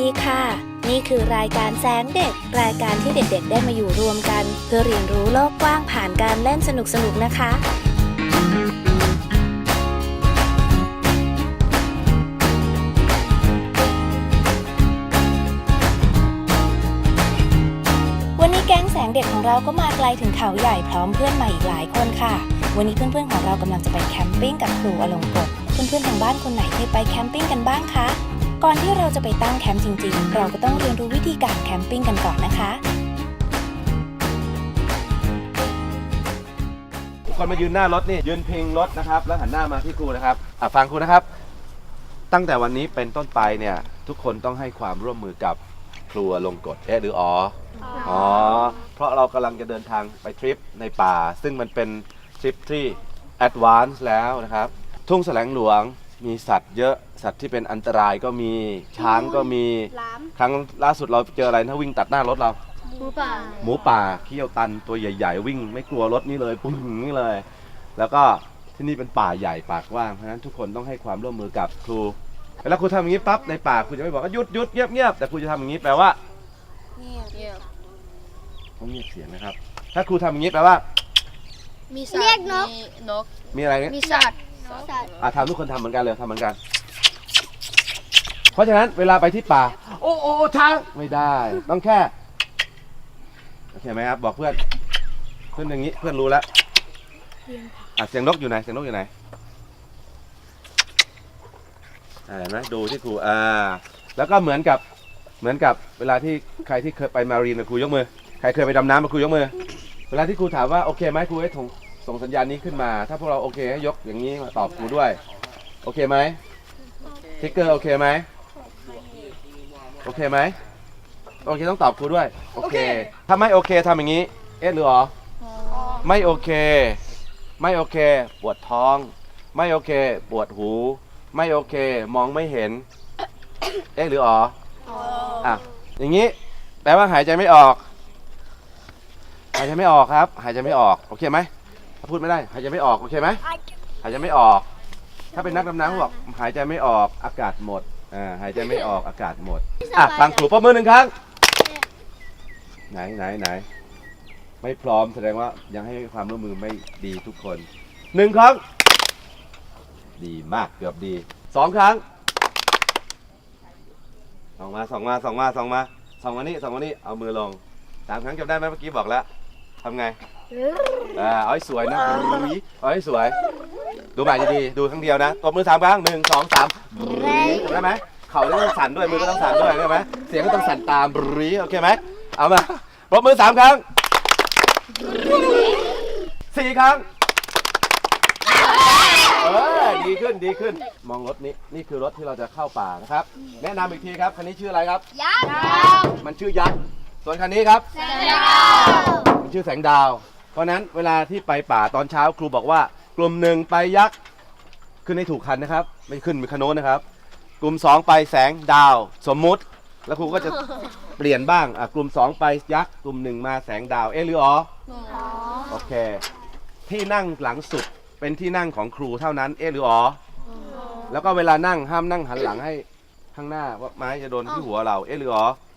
ดีค่ะ นี่คือรายการแสงเด็ก รายการที่เด็กๆ ได้มาอยู่รวมกัน เพื่อเรียนรู้โลกกว้างผ่านการเล่นสนุกๆ นะคะ วันนี้แก๊งแสงเด็กของเราก็มาไกลถึงเขาใหญ่พร้อมเพื่อนใหม่อีกหลายคนค่ะ วันนี้เพื่อนๆของเรากำลังจะไปแคมปิ้งกับครูอลงกฎเพื่อนๆทางบ้านคนไหนเคยไปแคมปิ้งกันบ้างคะ ก่อนที่เราจะไปตั้งแคมป์จริงๆ เราก็ต้องเรียนรู้วิธีการแคมปิ้งกันก่อนนะคะ คนมายืนหน้ารถนี่ยืนพิงรถนะครับ แล้วหันหน้ามาที่ครูนะครับอะฟังครูนะครับ ตั้งแต่วันนี้เป็นต้นไปเนี่ย ทุกคนต้องให้ความร่วมมือกับครูลงกฎเอ๊ะหรืออ๋ออ๋อ เพราะเรากำลังจะเดินทางไปทริปในป่า ซึ่งมันเป็นทริปที่แอดวานซ์แล้วนะครับ ทุ่งแสลงหลวง มีสัตว์เยอะสัตว์ที่เป็นอันตรายก็มีช้างก็มีครั้งล่าสุดเราเจออะไรถ้าวิ่งตัดหน้ารถเรา หมูป่าหมูป่าเขี้ยวตันตัวใหญ่ ๆ วิ่งไม่กลัวรถนี่เลยปุ้งนี่เลย แล้วก็ที่นี่เป็นป่าใหญ่ป่ากว้างเพราะฉะนั้นทุกคนต้องให้ความร่วมมือกับครูเวลาครูทำอย่างนี้ปั๊บในป่าครูจะไม่บอกว่าหยุดหยุดเงียบเงียบแต่ครูจะทำอย่างนี้แปลว่าเงียบต้องเงียบเสียงนะครับ ถ้าครูทำอย่างนี้แปลว่า มีสัตว์เรียกนกนกมีอะไรเนี่ยมีสัตว์ อะทำทุกคนทำเหมือนกันเลยทำเหมือนกัน เพราะฉะนั้นเวลาไปที่ป่า โอ้โอ้ช้างไม่ได้ ต้องแค่โอเคไหมครับบอกเพื่อนเพื่อนอย่างนี้เพื่อนรู้แล้วอะเสียงนกอยู่ไหนเสียงนกอยู่ไหนอ่าเห็นไหมดูที่ครูอ่าแล้วก็เหมือนกับเหมือนกับเวลาที่ใครที่เคยไปมารีนนะครูยกมือ ใครเคยไปดำน้ำมาครูยกมือ เวลาที่ครูถามว่าโอเคไหมครูให้ส่ง ส่งสัญญาณนี้ขึ้นมา ถ้าพวกเราโอเคให้ยกอย่างนี้มาตอบครูด้วย โอเคไหมทิกเกอร์โอเคไหมโอเคไหมโอเคต้องตอบครูด้วย โอเค ถ้าไม่โอเคทำอย่างนี้ เอ๊ะหรืออ๋อไม่โอเค ไม่โอเค ปวดท้อง ไม่โอเค ปวดหู ไม่โอเค มองไม่เห็น เอ๊ะหรืออ๋ออะอย่างนี้ แปลว่าหายใจไม่ออก หายใจไม่ออกครับ หายใจไม่ออก โอเคไหม ถ้าพูดไม่ได้หายใจไม่ออกโอเคไหมหายใจไม่ออก ถ้าเป็นนักดำน้ำเขาบอกหายใจไม่ออกอากาศหมดอ่าหายใจไม่ออกอากาศหมดอะฟังครูปรบมือหนึ่งครั้งไหนไหนไหนไม่พร้อมแสดงว่ายังให้ความร่วมมือไม่ดีทุกคนหนึ่งครั้ง ดีมากเกือบดีสองครั้งส่องมาส่องมาส่องมาส่องมาส่องมานี่ส่องมานี่เอามือลงสามครั้งจำได้ไหมเมื่อกี้บอกแล้วทำไง อ่าเอาให้สวยนะดูอีเอาให้สวย ดูใหม่ดีๆ ดูครั้งเดียวนะตบมือสามครั้งหนึ่งสองสามจำได้ไหมเข่าต้องสั่นด้วย มือก็ต้องสั่นด้วยใช่ไหมเสียงก็ต้องสั่นตามบรีโอเคไหมเอามาปรบมือสามครั้งสี่ครั้งเออดีขึ้นดีขึ้น มองรถนี้ นี่คือรถที่เราจะเข้าป่านะครับ แนะนำอีกทีครับ คันนี้ชื่ออะไรครับ ยักษ์มันชื่อยักษ์ ส่วนคันนี้ครับมันชื่อแสงดาวเพ ราะฉะนั้นเวลาที่ไปป่าตอนเช้าครูบอกว่ากลุ่มหนึ่งไปยักษ์ขึ้นให้ถูกคันนะครับ ไม่ขึ้นเป็นคโนนนะครับ กลุ่มสองไปแสงดาวสมมุติ แล้วครูก็จะเปลี่ยนบ้างอะกลุ่มสองไปยักษ์กลุ่มหนึ่งมาแสงดาวเอ๊ะหรืออ๋อโอเค ที่นั่งหลังสุดเป็นที่นั่งของครูเท่านั้นเอ๊ะหรืออ๋อแล้วก็เวลานั่งห้ามนั่งหันหลังให้ข้างหน้าว่าไม้จะโดนที่หัวเราเอ๊ะหรืออ๋ออ